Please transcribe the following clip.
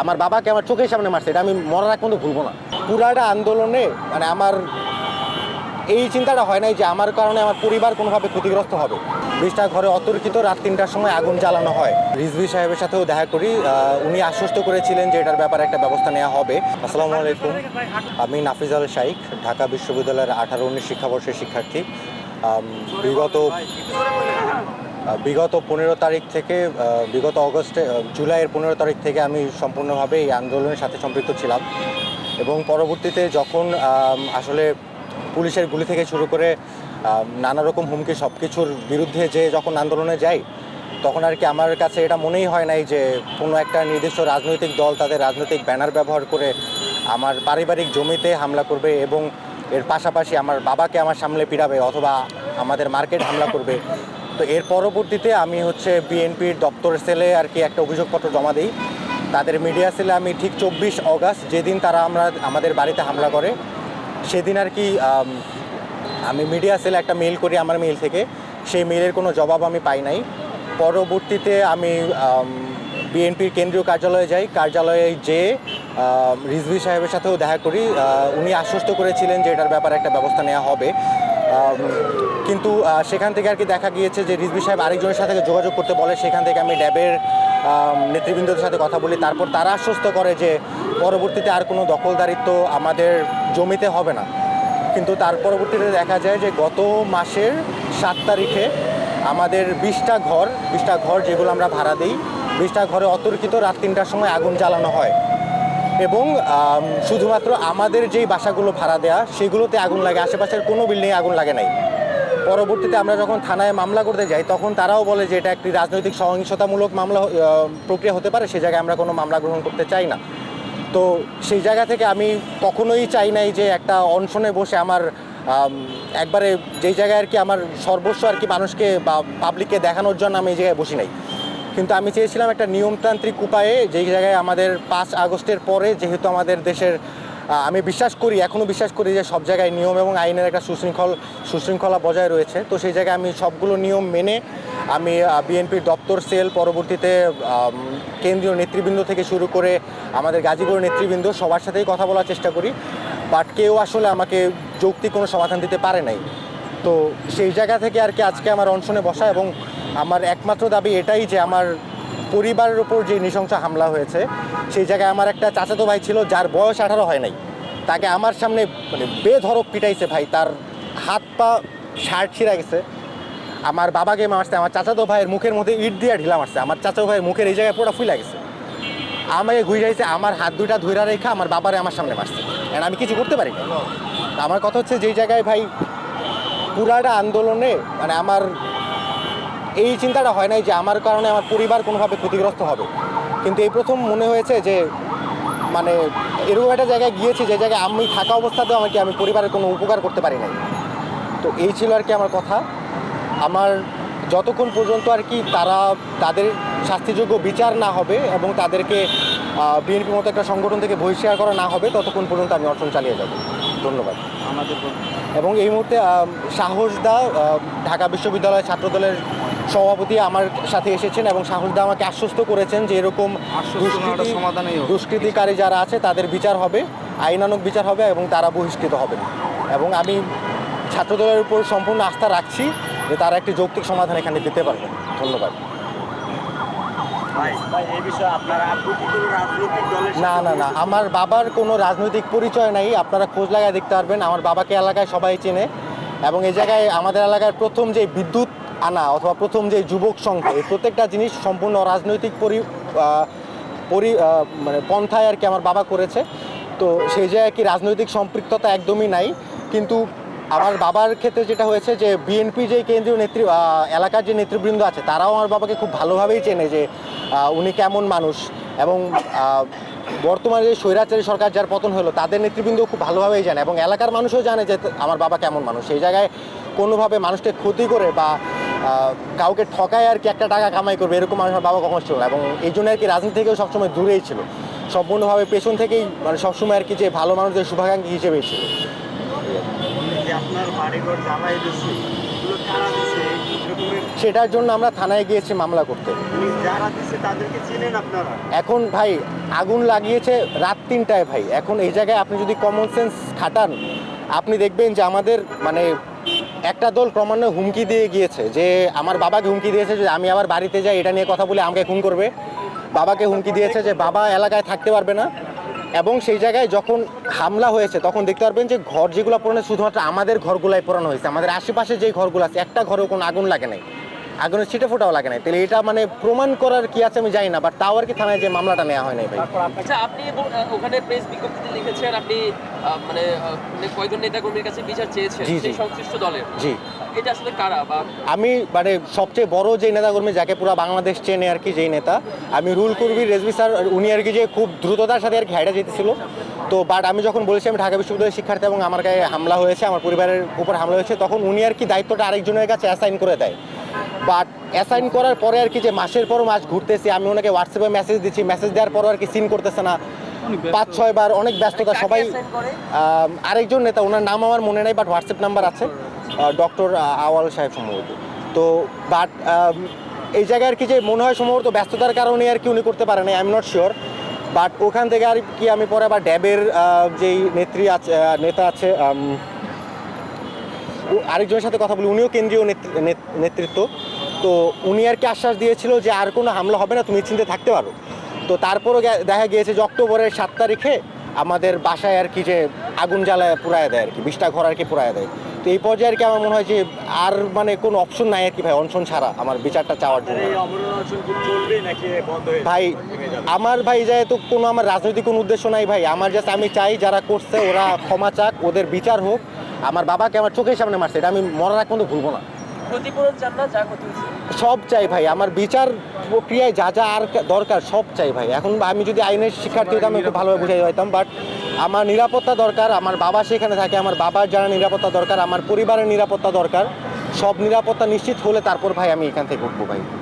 আমার বাবাকে আমার চোখের সামনে মারছে, এটা আমি মরার আগ ভুলবো না। পুরাটা আন্দোলনে মানে আমার এই চিন্তাটা হয় নাই যে আমার কারণে আমার পরিবার কোনোভাবে ক্ষতিগ্রস্ত হবে। বিষটা ঘরে অতর্কিত রাত তিনটার সময় আগুন জ্বালানো হয়। রিজভি সাহেবের সাথেও দেখা করি উনি আশ্বস্ত করেছিলেন যে এটার ব্যাপারে একটা ব্যবস্থা নেওয়া হবে। আসসালামু আলাইকুম। আমি নাফিজ আল শাইখ, ঢাকা বিশ্ববিদ্যালয়ের আঠারো উনিশ শিক্ষাবর্ষের শিক্ষার্থী। বিগত বিগত পনেরো তারিখ থেকে বিগত অগস্টে জুলাইয়ের পনেরো তারিখ থেকে আমি সম্পূর্ণভাবে এই আন্দোলনের সাথে সম্পৃক্ত ছিলাম। এবং পরবর্তীতে যখন আসলে পুলিশের গুলি থেকে শুরু করে নানা রকম হুমকি সব কিছুর বিরুদ্ধে যে যখন আন্দোলনে যাই, তখন আর কি আমার কাছে এটা মনেই হয় নাই যে কোনো একটা নির্দিষ্ট রাজনৈতিক দল তাদের রাজনৈতিক ব্যানার ব্যবহার করে আমার পারিবারিক জমিতে হামলা করবে এবং এর পাশাপাশি আমার বাবাকে আমার সামনে পিড়াবে অথবা আমাদের মার্কেট হামলা করবে। তো এর পরবর্তীতে আমি হচ্ছে বিএনপির দপ্তর সেলে আর কি একটা অভিযোগপত্র জমা দিই। তাদের মিডিয়া সেলে আমি ঠিক চব্বিশ অগাস্ট যেদিন তারা আমরা, আমাদের বাড়িতে হামলা করে, সেদিন আর কি, আমি মিডিয়া সেলে একটা মেল করি আমার মেল থেকে। সেই মেলের কোনো জবাব আমি পাই নাই। পরবর্তীতে আমি বিএনপির কেন্দ্রীয় কার্যালয়ে যাই। কার্যালয়ে যে রিজভি সাহেবের সাথেও দেখা করি। উনি আশ্বস্ত করেছিলেন যে এটার ব্যাপারে একটা ব্যবস্থা নেওয়া হবে। কিন্তু সেখান থেকে আর কি দেখা গিয়েছে যে রিজভি সাহেব আরেকজনের সাথে যোগাযোগ করতে বলে, সেখান থেকে আমি ড্যাবের নেতৃবৃন্দদের সাথে কথা বলি। তারপর তারা আশ্বস্ত করে যে পরবর্তীতে আর কোনো দখলদারিত্ব আমাদের জমিতে হবে না। কিন্তু তার পরবর্তীতে দেখা যায় যে গত মাসের সাত তারিখে আমাদের বিশটা ঘর বিশটা ঘর যেগুলো আমরা ভাড়া দিই, বিশটা ঘরে অতর্কিত রাত তিনটার সময় আগুন জ্বালানো হয়। এবং শুধুমাত্র আমাদের যেই বাসাগুলো ভাড়া দেয়া, সেগুলোতে আগুন লাগে। আশেপাশের কোনো বিল্ডিংয়ে আগুন লাগে নাই। পরবর্তীতে আমরা যখন থানায় মামলা করতে যাই, তখন তারাও বলে যে এটা একটি রাজনৈতিক সহিংসতামূলক মামলা প্রক্রিয়া হতে পারে, সে জায়গায় আমরা কোনো মামলা গ্রহণ করতে চাই না। তো সেই জায়গা থেকে আমি কখনোই চাই নাই যে একটা অনশনে বসে আমার একবারে যেই জায়গায় আর কি আমার সর্বস্ব আর কি মানুষকে বা পাবলিককে দেখানোর জন্য আমি এই জায়গায় বসি নাই। কিন্তু আমি চেয়েছিলাম একটা নিয়মতান্ত্রিক উপায়ে, যেই জায়গায় আমাদের পাঁচ আগস্টের পরে যেহেতু আমাদের দেশের আমি বিশ্বাস করি, এখনও বিশ্বাস করি যে সব জায়গায় নিয়ম এবং আইনের একটা সুশৃঙ্খল, সুশৃঙ্খলা বজায় রয়েছে। তো সেই জায়গায় আমি সবগুলো নিয়ম মেনে আমি বিএনপির দপ্তর সেল পরবর্তীতে কেন্দ্রীয় নেতৃবৃন্দ থেকে শুরু করে আমাদের গাজীপুর নেতৃবৃন্দ সবার সাথেই কথা বলার চেষ্টা করি। বাট কেউ আসলে আমাকে যৌক্তিক কোনো সমাধান দিতে পারে নাই। তো সেই জায়গা থেকে আর কি আজকে আমার অনশনে বসা এবং আমার একমাত্র দাবি এটাই যে আমার পরিবারের উপর যে নৃশংস হামলা হয়েছে, সেই জায়গায় আমার একটা চাচাতো ভাই ছিল যার বয়স আঠারো হয় নাই। তাকে আমার সামনে মানে বেধরক পিটাইছে ভাই, তার হাত পা শার্ট ছিঁড়া গেছে। আমার বাবাকে মারছে, আমার চাচাতো ভাইয়ের মুখের মধ্যে ইট দিয়ে ঢিলা মারছে, আমার চাচাতো ভাইয়ের মুখের এই জায়গায় পুরো ফুলা গেছে। আমাকে ঘুরাইছে আমার হাত দুইটা ধইরা রেখা আমার বাবারে আমার সামনে মারছে। And আমি কিছু করতে পারি না আমার কথা হচ্ছে যেই জায়গায় ভাই পুরাটা আন্দোলনে মানে আমার এই চিন্তাটা হয় নাই যে আমার কারণে আমার পরিবার কোনোভাবে ক্ষতিগ্রস্ত হবে। কিন্তু এই প্রথম মনে হয়েছে যে মানে এরকম একটা জায়গায় গিয়েছি যে জায়গায় আমি থাকা অবস্থাতেও আমাকে আমি পরিবারের কোনো উপকার করতে পারি নাই। তো এই ছিল আর কি আমার কথা। আমার যতক্ষণ পর্যন্ত আর কি তারা তাদের শাস্তিযোগ্য বিচার না হবে এবং তাদেরকে বিএনপির মতো একটা সংগঠন থেকে বহিষ্কার করা না হবে ততক্ষণ পর্যন্ত আমি অর্জন চালিয়ে যাব। ধন্যবাদ। আমাদের এবং এই মুহূর্তে সাহস দা ঢাকা বিশ্ববিদ্যালয় ছাত্রদলের সভাপতি আমার সাথে এসেছেন এবং সাহস দা আমাকে আশ্বস্ত করেছেন যে এরকম। দুষ্কৃতিকারী যারা আছে তাদের বিচার হবে আইনানুক বিচার হবে এবং তারা বহিষ্কৃত হবেন এবং আমি ছাত্রদলের উপর সম্পূর্ণ আস্থা রাখছি যে তারা একটি যৌক্তিক সমাধান এখানে দিতে পারবে। ধন্যবাদ। না না না আমার বাবার কোনো রাজনৈতিক পরিচয় নাই। আপনারা খোঁজ লাগায় দেখতে পারবেন। আমার বাবাকে এলাকায় সবাই চেনে। এবং এই জায়গায় আমাদের এলাকার প্রথম যে বিদ্যুৎ আনা অথবা প্রথম যে যুবক সংঘ, এই প্রত্যেকটা জিনিস সম্পূর্ণ রাজনৈতিক পরি পরি মানে পন্থায় আর কি আমার বাবা করেছে। তো সেই জায়গায় কি রাজনৈতিক সম্পৃক্ততা একদমই নাই। কিন্তু আমার বাবার ক্ষেত্রে যেটা হয়েছে যে বিএনপি যে কেন্দ্রীয় নেতৃ এলাকার যে নেতৃবৃন্দ আছে, তারাও আমার বাবাকে খুব ভালোভাবেই চেনে যে উনি কেমন মানুষ। এবং বর্তমানে যে স্বৈরাচারী সরকার যার পতন হলো, তাদের নেতৃবৃন্দ খুব ভালোভাবেই জানে। এবং এলাকার মানুষও জানে যে আমার বাবা কেমন মানুষ। সেই জায়গায় কোনোভাবে মানুষকে ক্ষতি করে বা কাউকে ঠকায় আর কি একটা টাকা কামাই করবে, এরকম আমার বাবা কখনো ছিল না। এবং এই জন্য আর কি রাজনীতি থেকেও সবসময় দূরেই ছিল। সম্পূর্ণভাবে পেছন থেকেই মানে সবসময় আর কি যে ভালো মানুষদের শুভাকাঙ্ক্ষী হিসেবেই ছিল। সেটার জন্য আমরা থানায় গিয়েছি মামলা করতে। এখন ভাই, আগুন লাগিয়েছে রাত তিনটায় ভাই। এখন এই জায়গায় আপনি যদি কমন সেন্স খাটান, আপনি দেখবেন যে আমাদের মানে একটা দল ক্রমান্বয়ে হুমকি দিয়ে গিয়েছে যে আমার বাবাকে হুমকি দিয়েছে যে আমি আবার বাড়িতে যাই, এটা নিয়ে কথা বলে আমাকে খুন করবে। বাবাকে হুমকি দিয়েছে যে বাবা এলাকায় থাকতে পারবে না। এবং সেই জায়গায় যখন হামলা হয়েছে, তখন দেখতে পারবেন যে ঘর যেগুলো পড়ানো শুধুমাত্র আমাদের ঘরগুলাই পোড়ানো হয়েছে। আমাদের আশেপাশে যে ঘরগুলো আছে, একটা ঘরেও কোনো আগুন লাগে নাই। আগুনের ছিটে ফোটাও লাগে নাই। তাহলে এটা মানে প্রমাণ করার কি আছে আমি জানি না বাট তাও আর কি থানায় যে মামলাটা নেওয়া হয় নাই ভাই? আচ্ছা আপনি ওখানে প্রেস বিজ্ঞপ্তিতে লিখেছেন আপনি মানে মানে কয়েকজন নেতাকর্মীর কাছে বিচার চেয়েছেন। সেই সংশ্লিষ্ট দলের। জি। এটা আসলে কারা বা আমি মানে সবচেয়ে বড় যে নেতাকর্মী যাকে পুরো বাংলাদেশ চেনে আর কি যেই নেতা আমি রুল করবি রেজবি স্যার উনি আর কি যে খুব দ্রুততার সাথে আর কি হাইটা যেতেছিল। তো বাট আমি যখন বলেছি আমি ঢাকা বিশ্ববিদ্যালয়ের শিক্ষার্থী এবং আমার গায়ে হামলা হয়েছে আমার পরিবারের উপর হামলা হয়েছে তখন উনি আর কি দায়িত্বটা আরেকজনের কাছে অ্যাসাইন করে দেয়। বাট অ্যাসাইন করার পরে আর কি যে মাসের পর মাস ঘুরতেছি আমি ওনাকে হোয়াটসঅ্যাপে মেসেজ দিচ্ছি মেসেজ দেওয়ার পরও আর কি সিন করতেছে না। পাঁচ ছয় বার অনেক ব্যস্ততা সবাই আরেকজন নেতা ওনার নাম আমার মনে নাই বাট হোয়াটসঅ্যাপ নাম্বার আছে। ডক্টর আওয়াল সাহেব সম্ভবত। তো বাট এই জায়গায় আর কি যে মনে হয় সম্ভবত ব্যস্ততার কারণে আর কি উনি করতে পারেন I am not sure but ওখান থেকে আর কি আমি পরে আবার ড্যাবের যেই নেত্রী আছে নেতা আছে আরেকজনের সাথে কথা বলি উনিও কেন্দ্রীয় নেতৃ- নেত- নেতৃত্ব। তো উনি আর কি আশ্বাস দিয়েছিল যে আর কোনো হামলা হবে না তুমি চিন্তে থাকতে পারো। তো তারপরও দেখা গিয়েছে যে অক্টোবরের সাত তারিখে আমাদের বাসায় আর কি যে আগুন জ্বালায় পুরায় দেয় আর কি বিশটা ঘর আর কি পুরায় দেয়। তো এই পর্যায়ে আর কি আমার মনে হয় যে আর মানে কোনো অপশন নাই আর কি ভাই অনশন ছাড়া আমার বিচারটা চাওয়ার জন্য। ভাই আমার ভাই যায় তো কোনো আমার রাজনৈতিক কোনো উদ্দেশ্য নাই ভাই। আমার জাস্ট আমি চাই যারা করছে ওরা ক্ষমা চাক ওদের বিচার হোক। আমার বাবাকে আমার চোখের সামনে মারছে এটা আমি মরার আগ পর্যন্ত ভুলবো না। ক্ষতিপূরণ চান না যা ক্ষতি হয়েছে? সব চাই ভাই আমার বিচার প্রক্রিয়ায় যা যা আর দরকার সব চাই ভাই। এখন আমি যদি আইনের শিক্ষার্থী হতাম আমি খুব ভালোভাবে বুঝাই হইতাম বাট আমার নিরাপত্তা দরকার আমার বাবা সেখানে থাকে আমার বাবার যারা নিরাপত্তা দরকার আমার পরিবারের নিরাপত্তা দরকার সব নিরাপত্তা নিশ্চিত হলে তারপর ভাই আমি এখান থেকে উঠবো ভাই।